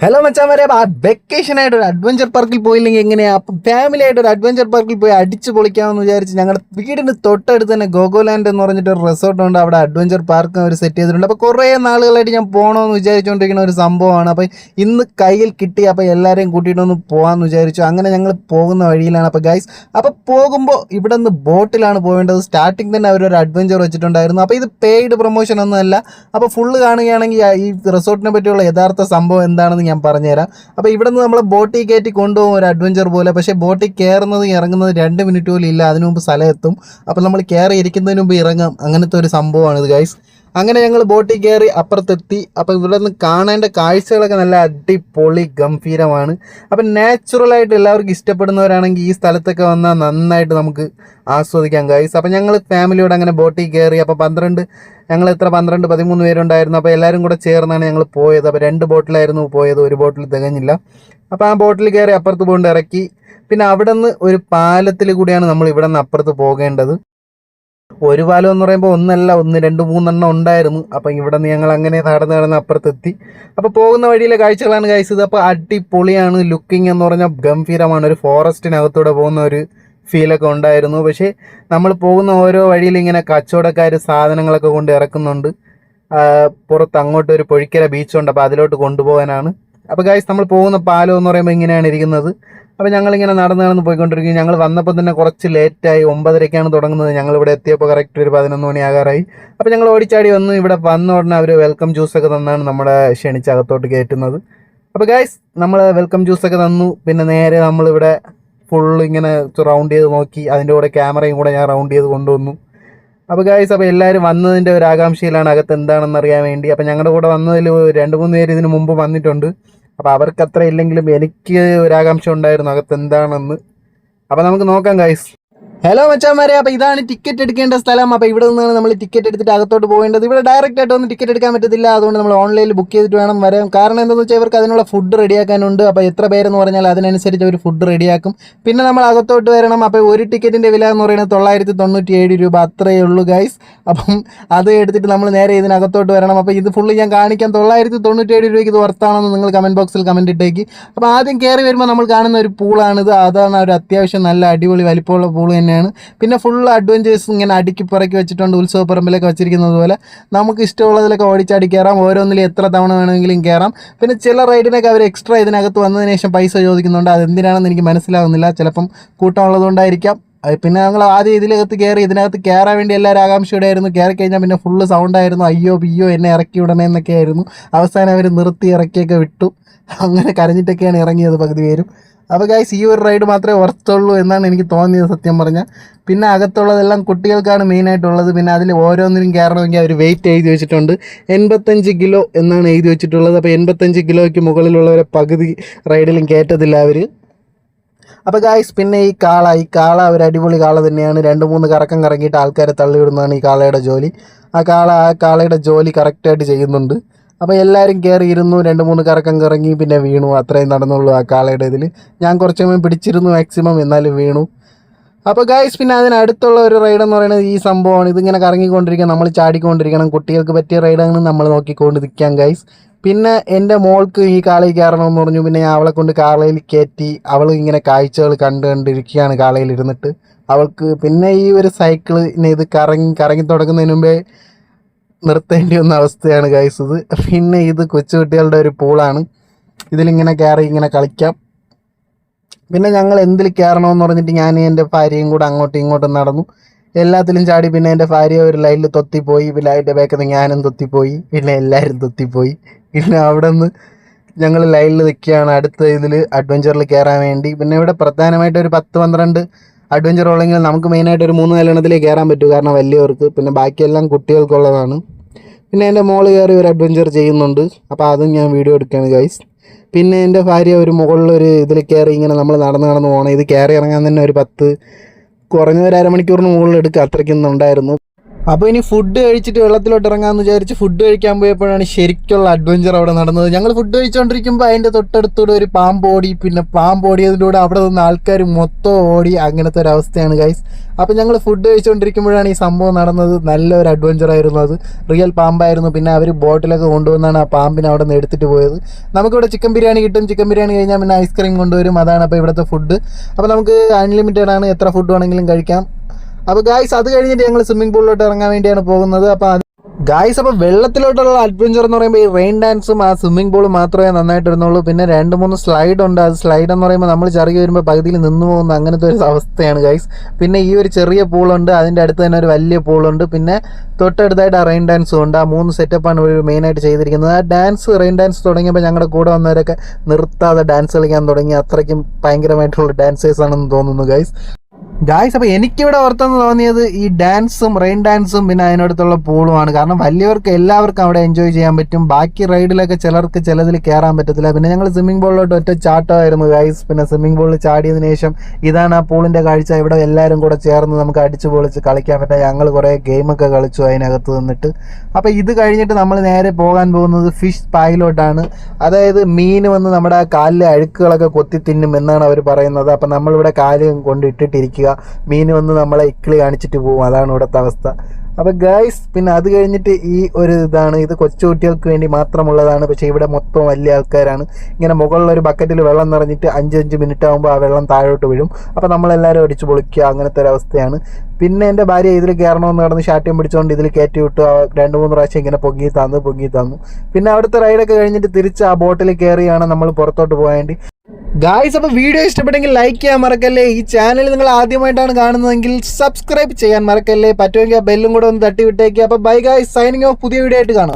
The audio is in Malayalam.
ഹലോ മച്ചാൻ വരെ. ആ വെക്കേഷൻ ആയിട്ട് ഒരു അഡ്വഞ്ചർ പാർക്കിൽ പോയില്ലെങ്കിൽ എങ്ങനെയാ? ഫാമിലി ആയിട്ട് ഒരു അഡ്വഞ്ചർ പാർക്കിൽ പോയി അടിച്ച് പൊളിക്കാമെന്ന് വിചാരിച്ച് ഞങ്ങളുടെ വീടിന് തൊട്ടടുത്ത് തന്നെ ഗോഗോലാൻഡ് എന്ന് പറഞ്ഞിട്ട് ഒരു റിസോർട്ട് ഉണ്ട്. അവിടെ അഡ്വഞ്ചർ പാർക്ക് അവർ സെറ്റ് ചെയ്തിട്ടുണ്ട്. അപ്പോൾ കുറേ നാളുകളായിട്ട് ഞാൻ പോകണമെന്ന് വിചാരിച്ചുകൊണ്ടിരിക്കുന്ന ഒരു സംഭവമാണ്. അപ്പോൾ ഇന്ന് കയ്യിൽ കിട്ടി. അപ്പോൾ എല്ലാവരെയും കൂട്ടിയിട്ടൊന്ന് പോകാമെന്ന് വിചാരിച്ചു. അങ്ങനെ ഞങ്ങൾ പോകുന്ന വഴിയിലാണ്. അപ്പോൾ ഗൈസ് അപ്പോൾ പോകുമ്പോൾ ഇവിടെ നിന്ന് ബോട്ടിലാണ് പോകേണ്ടത് സ്റ്റാർട്ടിങ് തന്നെ അവർ ഒരു അഡ്വഞ്ചർ വെച്ചിട്ടുണ്ടായിരുന്നു. അപ്പോൾ ഇത് പെയ്ഡ് പ്രൊമോഷൻ ഒന്നുമല്ല. അപ്പോൾ ഫുള്ള് കാണുകയാണെങ്കിൽ ഈ റിസോർട്ടിനെ പറ്റിയുള്ള യഥാർത്ഥ സംഭവം എന്താണെന്ന് ഞാൻ പറഞ്ഞുതരാം. അപ്പോൾ ഇവിടെ നിന്ന് നമ്മൾ ബോട്ടിൽ കയറ്റി കൊണ്ടുപോകും ഒരു അഡ്വഞ്ചർ പോലെ. പക്ഷേ ബോട്ടിൽ കയറുന്നത് ഇറങ്ങുന്നത് രണ്ട് മിനിറ്റ് പോലും ഇല്ല. അതിനു മുമ്പ് സ്ഥലം എത്തും. അപ്പോൾ നമ്മൾ കയറി ഇരിക്കുന്നതിന് മുമ്പ് ഇറങ്ങാം. അങ്ങനത്തെ ഒരു സംഭവമാണ് ഇത് ഗൈസ് അങ്ങനെ ഞങ്ങൾ ബോട്ടിൽ കയറി അപ്പുറത്തെത്തി. അപ്പോൾ ഇവിടെ നിന്ന് കാണേണ്ട കാഴ്ചകളൊക്കെ നല്ല അടിപൊളി ഗംഭീരമാണ്. അപ്പം നാച്ചുറലായിട്ട് എല്ലാവർക്കും ഇഷ്ടപ്പെടുന്നവരാണെങ്കിൽ ഈ സ്ഥലത്തൊക്കെ വന്നാൽ നന്നായിട്ട് നമുക്ക് ആസ്വദിക്കാം ഗൈസ് അപ്പം ഞങ്ങൾ ഫാമിലിയോട് അങ്ങനെ ബോട്ടിൽ കയറി. അപ്പോൾ പന്ത്രണ്ട് ഞങ്ങൾ എത്ര? പന്ത്രണ്ട് പതിമൂന്ന് പേരുണ്ടായിരുന്നു. അപ്പോൾ എല്ലാവരും കൂടെ ചേർന്നാണ് ഞങ്ങൾ പോയത്. അപ്പോൾ രണ്ട് ബോട്ടിലായിരുന്നു പോയത്. ഒരു ബോട്ടിൽ തികഞ്ഞില്ല. അപ്പോൾ ആ ബോട്ടിൽ കയറി അപ്പുറത്ത് പോകൊണ്ട് ഇറക്കി. പിന്നെ അവിടെ നിന്ന് ഒരു പാലത്തിൽ കൂടിയാണ് നമ്മൾ ഇവിടെ നിന്ന് അപ്പുറത്ത് പോകേണ്ടത്. ഒരു പാലം എന്ന് പറയുമ്പോൾ ഒന്നല്ല ഒന്ന് രണ്ട് മൂന്നെണ്ണം ഉണ്ടായിരുന്നു. അപ്പം ഇവിടെ നിന്ന് ഞങ്ങൾ അങ്ങനെ നടന്ന് നടന്ന് അപ്പുറത്തെത്തി. അപ്പോൾ പോകുന്ന വഴിയിലെ കാഴ്ചകളാണ് കഴിച്ചത് അപ്പോൾ അടിപൊളിയാണ്. ലുക്കിംഗ് എന്ന് പറഞ്ഞാൽ ഗംഭീരമാണ്. ഒരു ഫോറസ്റ്റിനകത്തൂടെ പോകുന്ന ഒരു ഫീലൊക്കെ ഉണ്ടായിരുന്നു. പക്ഷേ നമ്മൾ പോകുന്ന ഓരോ വഴിയിൽ ഇങ്ങനെ കച്ചവടക്കാർ സാധനങ്ങളൊക്കെ കൊണ്ട് ഇറക്കുന്നുണ്ട്. പുറത്ത് അങ്ങോട്ട് ഒരു പൊഴിക്കര ബീച്ചുണ്ട് അപ്പോൾ അതിലോട്ട് കൊണ്ടുപോകാനാണ്. അപ്പോൾ ഗായ്സ് നമ്മൾ പോകുന്ന പാലം എന്ന് പറയുമ്പോൾ ഇങ്ങനെയാണ് ഇരിക്കുന്നത്. അപ്പോൾ ഞങ്ങളിങ്ങനെ നടന്ന് നടന്ന് പോയിക്കൊണ്ടിരിക്കും ഞങ്ങൾ വന്നപ്പോൾ തന്നെ കുറച്ച് ലേറ്റായി ഒമ്പതരയ്ക്കാണ് തുടങ്ങുന്നത്. ഞങ്ങൾ ഇവിടെ എത്തിയപ്പോൾ കറക്റ്റ് ഒരു പതിനൊന്ന് മണി ആകാറായി. അപ്പോൾ ഞങ്ങൾ ഓടിച്ചാടി വന്ന് ഇവിടെ വന്ന ഉടനെ അവർ വെൽക്കം ജ്യൂസൊക്കെ തന്നാണ് നമ്മുടെ ക്ഷണിച്ച് അകത്തോട്ട് കയറ്റുന്നത് അപ്പോൾ ഗായ്സ് നമ്മൾ വെൽക്കം ജ്യൂസൊക്കെ തന്നു. പിന്നെ നേരെ നമ്മളിവിടെ ഫുൾ ഇങ്ങനെ റൗണ്ട് ചെയ്ത് നോക്കി. അതിന്റെ കൂടെ ക്യാമറയും കൂടെ ഞാൻ റൗണ്ട് ചെയ്ത് കൊണ്ടുവന്നു. അപ്പോൾ ഗായ്സ് അപ്പോൾ എല്ലാവരും വന്നതിന്റെ ഒരു ആകാംക്ഷയിലാണ് അകത്ത് എന്താണെന്ന് അറിയാൻ വേണ്ടി. അപ്പോൾ ഞങ്ങളുടെ കൂടെ വന്നതിൽ രണ്ട് മൂന്ന് പേര് ഇതിന് മുമ്പ് വന്നിട്ടുണ്ട്. അപ്പോൾ അവർക്ക് അത്ര ഇല്ലെങ്കിലും എനിക്ക് ഒരാകാംക്ഷ ഉണ്ടായിരുന്നു അകത്ത് എന്താണെന്ന്. അപ്പോൾ നമുക്ക് നോക്കാം ഗായ്സ് ഹലോ മച്ചാമാരെ അപ്പോൾ ഇതാണ് ടിക്കറ്റ് എടുക്കേണ്ട സ്ഥലം. അപ്പോൾ ഇവിടെ നിന്നാണ് നമ്മൾ ടിക്കറ്റ് എടുത്തിട്ട് അകത്തോട്ട് പോകേണ്ടത് ഇവിടെ ഡയറക്റ്റ് ആയിട്ട് ഒന്നും ടിക്കറ്റ് എടുക്കാൻ പറ്റത്തില്ല. അതുകൊണ്ട് നമ്മൾ ഓൺലൈനിൽ ബുക്ക് ചെയ്തിട്ട് വേണം വരാൻ. കാരണം എന്താണെന്ന് വെച്ചാൽ ഇവർക്ക് അതിനുള്ള ഫുഡ് റെഡിയാക്കാനുണ്ട് അപ്പോൾ എത്ര പേരെന്ന് പറഞ്ഞാൽ അതിനനുസരിച്ച് അവർ ഫുഡ് റെഡിയാക്കും പിന്നെ നമ്മൾ അകത്തോട്ട് വരണം. അപ്പോൾ ഒരു ടിക്കറ്റിന്റെ വില എന്ന് പറയുന്നത് തൊള്ളായിരത്തി തൊണ്ണൂറ്റി ഏഴ് രൂപ അത്രയേ ഉള്ളൂ ഗൈസ് അപ്പം അത് എടുത്തിട്ട് നമ്മൾ നേരെ ഇതിനകത്തോട്ട് വരണം. അപ്പോൾ ഇത് ഫുള്ള് ഞാൻ കാണിക്കാൻ തൊള്ളായിരത്തി തൊണ്ണൂറ്റി ഏഴ് രൂപയ്ക്ക് ഇത് വർത്താണെന്ന് നിങ്ങൾ കമന്റ് ബോക്സിൽ കമന്റ് ഇട്ടേക്ക്. അപ്പോൾ ആദ്യം കയറി വരുമ്പോൾ നമ്മൾ കാണുന്ന ഒരു പൂളാണിത് അതാണ് ഒരു അത്യാവശ്യം നല്ല അടിപൊളി വലിപ്പമുള്ള പൂൾ തന്നെയാണ്. പിന്നെ ഫുൾ അഡ്വഞ്ചേഴ്സ് ഇങ്ങനെ അടുക്കി പുറക്കി വെച്ചിട്ടുണ്ട് ഉത്സവപ്പറമ്പിലൊക്കെ വെച്ചിരിക്കുന്നത് പോലെ. നമുക്ക് ഇഷ്ടമുള്ളതിലൊക്കെ ഓടിച്ചാടി കയറാം ഓരോന്നിലും എത്ര തവണ വേണമെങ്കിലും കയറാം പിന്നെ ചില റൈഡിനൊക്കെ അവർ എക്സ്ട്രാ ഇതിനകത്ത് വന്നതിന് ശേഷം പൈസ ചോദിക്കുന്നുണ്ട് അതെന്തിനാണെന്ന് എനിക്ക് മനസ്സിലാവുന്നില്ല. ചിലപ്പം കൂട്ടം ഉള്ളതുകൊണ്ടായിരിക്കാം. അത് പിന്നെ ഞങ്ങൾ ആദ്യം ഇതിനകത്ത് കയറി ഇതിനകത്ത് കയറാൻ വേണ്ടി എല്ലാവരും ആകാംക്ഷയുടെ ആയിരുന്നു കയറി കഴിഞ്ഞാൽ പിന്നെ ഫുള്ള് സൗണ്ടായിരുന്നു അയ്യോ പിയ്യോ എന്നെ ഇറക്കി വിടണേ എന്നൊക്കെ ആയിരുന്നു. അവസാനം അവർ നിർത്തി ഇറക്കിയൊക്കെ വിട്ടു. അങ്ങനെ കരഞ്ഞിട്ടൊക്കെയാണ് ഇറങ്ങിയത് പകുതി പേരും. അപ്പോൾ ഗായ്സ് ഈ ഒരു റൈഡ് മാത്രമേ വർത്തുള്ളൂ എന്നാണ് എനിക്ക് തോന്നിയത് സത്യം പറഞ്ഞാൽ പിന്നെ അകത്തുള്ളതെല്ലാം കുട്ടികൾക്കാണ് മെയിനായിട്ടുള്ളത് പിന്നെ അതിൽ ഓരോന്നിനും കയറണമെങ്കിൽ അവർ വെയിറ്റ് എഴുതി വെച്ചിട്ടുണ്ട്. എൺപത്തഞ്ച് കിലോ എന്നാണ് എഴുതി വെച്ചിട്ടുള്ളത്. അപ്പോൾ എൺപത്തഞ്ച് കിലോയ്ക്ക് മുകളിലുള്ളവരെ പകുതി റൈഡിലും കയറ്റത്തില്ല അവർ അപ്പോൾ ഗായ്സ് പിന്നെ ഈ കാള ഈ കാള ഒരു അടിപൊളി കാള തന്നെയാണ്. രണ്ട് മൂന്ന് കറക്കം കറങ്ങിയിട്ട് ആൾക്കാരെ തള്ളിവിടുന്നതാണ് ഈ കാളയുടെ ജോലി. ആ കാള ആ കാളയുടെ ജോലി കറക്റ്റായിട്ട് ചെയ്യുന്നുണ്ട്. അപ്പോൾ എല്ലാവരും കയറി ഇരുന്നു രണ്ട് മൂന്ന് കറക്കം കറങ്ങി പിന്നെ വീണു. അത്രയും നടന്നുള്ളൂ ആ കാളയുടെ ഇതിൽ ഞാൻ കുറച്ച് സമയം പിടിച്ചിരുന്നു മാക്സിമം എന്നാലും വീണു. അപ്പോൾ ഗായ്സ് പിന്നെ അതിനടുത്തുള്ള ഒരു റൈഡ് എന്ന് പറയുന്നത് ഈ സംഭവമാണ്. ഇതിങ്ങനെ കറങ്ങിക്കൊണ്ടിരിക്കണം നമ്മൾ ചാടിക്കൊണ്ടിരിക്കണം. കുട്ടികൾക്ക് പറ്റിയ റൈഡാണ് നമ്മൾ നോക്കിക്കൊണ്ട് നിൽക്കാം ഗൈസ് പിന്നെ എന്റെ മോൾക്ക് ഈ കാളയിൽ കയറണമെന്ന് പറഞ്ഞു. പിന്നെ ഞാൻ അവളെ കൊണ്ട് കാളയിൽ കയറ്റി അവൾ ഇങ്ങനെ കാഴ്ചകൾ കണ്ട് കണ്ടിരിക്കുകയാണ് കാളയിൽ ഇരുന്നിട്ട്. അവൾക്ക് പിന്നെ ഈ ഒരു സൈക്കിളിനെ ഇത് കറങ്ങി കറങ്ങി തുടങ്ങുന്നതിന് മുമ്പേ നിർത്തേണ്ടി വന്ന അവസ്ഥയാണ് ഗൈസ് ഇത്. പിന്നെ ഇത് കൊച്ചുകുട്ടികളുടെ ഒരു പൂളാണ് ഇതിലിങ്ങനെ കയറി ഇങ്ങനെ കളിക്കാം. പിന്നെ ഞങ്ങൾ എന്തിൽ കയറണമെന്ന് പറഞ്ഞിട്ട് ഞാൻ എന്റെ ഭാര്യയും കൂടെ അങ്ങോട്ടും ഇങ്ങോട്ടും നടന്നു. എല്ലാത്തിലും ചാടി പിന്നെ എന്റെ ഭാര്യ ഒരു ലൈനിൽ തൊത്തിപ്പോയി പിന്നെ അതിന്റെ നിന്ന് ഞാനും തൊത്തിപ്പോയി പിന്നെ എല്ലാവരും തൊത്തിപ്പോയി പിന്നെ അവിടെ നിന്ന് ഞങ്ങൾ ലൈനിൽ നിൽക്കുകയാണ്. അടുത്ത ഇതിൽ അഡ്വഞ്ചറിൽ കയറാൻ വേണ്ടി. പിന്നെ ഇവിടെ പ്രധാനമായിട്ട് ഒരു പത്ത് പന്ത്രണ്ട് അഡ്വഞ്ചർ ഉള്ളെങ്കിൽ നമുക്ക് മെയിനായിട്ട് ഒരു മൂന്ന് നാലെണ്ണത്തിലേ കയറാൻ പറ്റൂ. കാരണം വലിയവർക്ക്. പിന്നെ ബാക്കിയെല്ലാം കുട്ടികൾക്കുള്ളതാണ്. പിന്നെ എന്റെ മോൾ കയറി ഒരു അഡ്വഞ്ചർ ചെയ്യുന്നുണ്ട്. അപ്പോൾ അതും ഞാൻ വീഡിയോ എടുക്കുകയാണ് ഗൈസ് പിന്നെ എന്റെ ഭാര്യ ഒരു മുകളിലൊരു ഇതിൽ കയറി ഇങ്ങനെ നമ്മൾ നടന്ന് നടന്ന് പോകണം. ഇത് കയറി ഇറങ്ങാൻ തന്നെ ഒരു പത്ത് കുറഞ്ഞ ഒരു അരമണിക്കൂറിന് മുകളിൽ എടുക്കുക അത്രയ്ക്കൊന്നും ഉണ്ടായിരുന്നു അപ്പോൾ ഇനി ഫുഡ് കഴിച്ചിട്ട് വെള്ളത്തിലോട്ട് ഇറങ്ങാമെന്ന് വിചാരിച്ച് ഫുഡ് കഴിക്കാൻ പോയപ്പോഴാണ് ശരിക്കുള്ള അഡ്വഞ്ചർ അവിടെ നടന്നത്. ഞങ്ങൾ ഫുഡ് കഴിച്ചുകൊണ്ടിരിക്കുമ്പോൾ അതിന്റെ തൊട്ടടുത്തൂടെ ഒരു പാമ്പ് ഓടി പിന്നെ പാമ്പ് ഓടിയതിലൂടെ അവിടെ നിന്ന് ആൾക്കാർ മൊത്തം ഓടി അങ്ങനത്തെ ഒരു അവസ്ഥയാണ് ഗൈസ് അപ്പോൾ ഞങ്ങൾ ഫുഡ് കഴിച്ചുകൊണ്ടിരിക്കുമ്പോഴാണ് ഈ സംഭവം നടന്നത്. നല്ലൊരു അഡ്വഞ്ചർ ആയിരുന്നു അത്. റിയൽ പാമ്പായിരുന്നു. പിന്നെ അവർ ബോട്ടിലൊക്കെ കൊണ്ടുവന്നാണ് ആ പാമ്പിനെ അവിടെ നിന്ന് എടുത്തിട്ട് പോയത്. നമുക്കിവിടെ ചിക്കൻ ബിരിയാണി കിട്ടും. ചിക്കൻ ബിരിയാണി കഴിഞ്ഞാൽ പിന്നെ ഐസ്ക്രീം കൊണ്ടുവരും. അതാണ് അപ്പോൾ ഇവിടുത്തെ ഫുഡ് അപ്പോൾ നമുക്ക് അൺലിമിറ്റഡ് ആണ്. എത്ര ഫുഡ് വേണമെങ്കിലും കഴിക്കാം. അപ്പോൾ ഗായ്സ് അത് കഴിഞ്ഞിട്ട് ഞങ്ങൾ സ്വിമ്മിംഗ് പൂളിലോട്ട് ഇറങ്ങാൻ വേണ്ടിയാണ് പോകുന്നത്. അപ്പോൾ ഗായ്സ് അപ്പോൾ വെള്ളത്തിലോട്ടുള്ള അഡ്വഞ്ചർ എന്ന് പറയുമ്പോൾ ഈ റെയിൻ ഡാൻസും ആ സ്വിമ്മിംഗ് പൂളും മാത്രമേ നന്നായിട്ട് വരുന്നുള്ളൂ പിന്നെ രണ്ട് മൂന്ന് സ്ലൈഡ് ഉണ്ട്. അത് സ്ലൈഡ് എന്ന് പറയുമ്പോൾ നമ്മൾ ചെറിയ വരുമ്പോൾ പകുതിയിൽ നിന്ന് പോകുന്ന അങ്ങനത്തെ ഒരു അവസ്ഥയാണ് ഗൈസ് പിന്നെ ഈ ഒരു ചെറിയ പൂളുണ്ട് അതിന്റെ അടുത്ത് തന്നെ ഒരു വലിയ പൂളുണ്ട് പിന്നെ തൊട്ടടുത്തായിട്ട് ആ റെയിൻ ഡാൻസും ഉണ്ട്. ആ മൂന്ന് സെറ്റപ്പാണ് ഒരു മെയിനായിട്ട് ചെയ്തിരിക്കുന്നത്. ആ ഡാൻസ് റെയിൻ ഡാൻസ് തുടങ്ങിയപ്പോൾ ഞങ്ങളുടെ കൂടെ വന്നവരൊക്കെ നിർത്താതെ ഡാൻസ് കളിക്കാൻ തുടങ്ങി. അത്രയ്ക്കും ഭയങ്കരമായിട്ടുള്ള ഡാൻസേഴ്സ് ആണെന്ന് തോന്നുന്നു ഗൈസ് ഗായ്സ് അപ്പോൾ എനിക്കിവിടെ ഓർത്തെന്ന് തോന്നിയത് ഈ ഡാൻസും റെയിൻ ഡാൻസും പിന്നെ അതിനടുത്തുള്ള പൂളുമാണ്. കാരണം വലിയവർക്ക് എല്ലാവർക്കും അവിടെ എൻജോയ് ചെയ്യാൻ പറ്റും. ബാക്കി റൈഡിലൊക്കെ ചിലർക്ക് ചിലതിൽ കയറാൻ പറ്റത്തില്ല. പിന്നെ ഞങ്ങൾ സ്വിമ്മിംഗ് പൂളിലോട്ട് ഒറ്റ ചാട്ടമായിരുന്നു ഗായ്സ് പിന്നെ സ്വിമ്മിംഗ് പൂളിൽ ചാടിയതിനു ശേഷം ഇതാണ് ആ പൂളിന്റെ കാഴ്ച. ഇവിടെ എല്ലാവരും കൂടെ ചേർന്ന് നമുക്ക് അടിച്ചു പൊളിച്ച് കളിക്കാൻ പറ്റുക ഞങ്ങൾ കുറേ ഗെയിമൊക്കെ കളിച്ചു അതിനകത്ത് നിന്നിട്ട്. അപ്പോൾ ഇത് കഴിഞ്ഞിട്ട് നമ്മൾ നേരെ പോകാൻ പോകുന്നത് ഫിഷ് പായിലോട്ടാണ് അതായത് മീൻ വന്ന് നമ്മുടെ കാലിലെ അഴുക്കുകളൊക്കെ കൊത്തി തിന്നും എന്നാണ് അവർ പറയുന്നത്. അപ്പം നമ്മളിവിടെ കാൽ കൊണ്ട് ഇട്ടിട്ടിരിക്കുക മീൻ വന്ന് നമ്മളെ ഇക്കിളി കാണിച്ചിട്ട് പോകും അതാണ് ഇവിടുത്തെ അവസ്ഥ. അപ്പോൾ ഗൈസ് പിന്നെ അത് കഴിഞ്ഞിട്ട് ഈ ഒരു ഇതാണ്. ഇത് കൊച്ചു കുട്ടികൾക്ക് വേണ്ടി മാത്രമുള്ളതാണ്. പക്ഷേ ഇവിടെ മൊത്തം വലിയ ആൾക്കാരാണ്. ഇങ്ങനെ മുകളിലൊരു ബക്കറ്റിൽ വെള്ളം നിറഞ്ഞിട്ട് അഞ്ച് അഞ്ച് മിനിറ്റ് ആകുമ്പോൾ ആ വെള്ളം താഴോട്ട് വീഴും. അപ്പോൾ നമ്മളെല്ലാവരും അടിച്ച് പൊളിക്കുക. അങ്ങനത്തെ ഒരു അവസ്ഥയാണ്. പിന്നെ എന്റെ ഭാര്യ ഇതിൽ കയറണമെന്ന് നടന്ന് ഷാട്ടിയും പിടിച്ചുകൊണ്ട് ഇതിൽ കയറ്റി വിട്ടു. രണ്ട് മൂന്ന് പ്രാവശ്യം ഇങ്ങനെ പൊങ്ങി തന്നു പൊങ്ങി തന്നു. പിന്നെ അവിടുത്തെ റൈഡൊക്കെ കഴിഞ്ഞിട്ട് തിരിച്ച് ആ ബോട്ടിൽ കയറിയാണ് നമ്മൾ പുറത്തോട്ട് പോകേണ്ടി ഗായ്സ് അപ്പോൾ വീഡിയോ ഇഷ്ടപ്പെട്ടെങ്കിൽ ലൈക്ക് ചെയ്യാൻ മറക്കല്ലേ? ഈ ചാനൽ നിങ്ങൾ ആദ്യമായിട്ടാണ് കാണുന്നതെങ്കിൽ സബ്സ്ക്രൈബ് ചെയ്യാൻ മറക്കല്ലേ? പറ്റുമെങ്കിൽ ആ ബെല്ലും കൂടെ ഒന്ന് തട്ടി വിട്ടേക്കുക അപ്പോൾ ബൈ ഗായ്സ് സൈനിങ് ഓഫ് പുതിയ വീഡിയോ ആയിട്ട് കാണാം.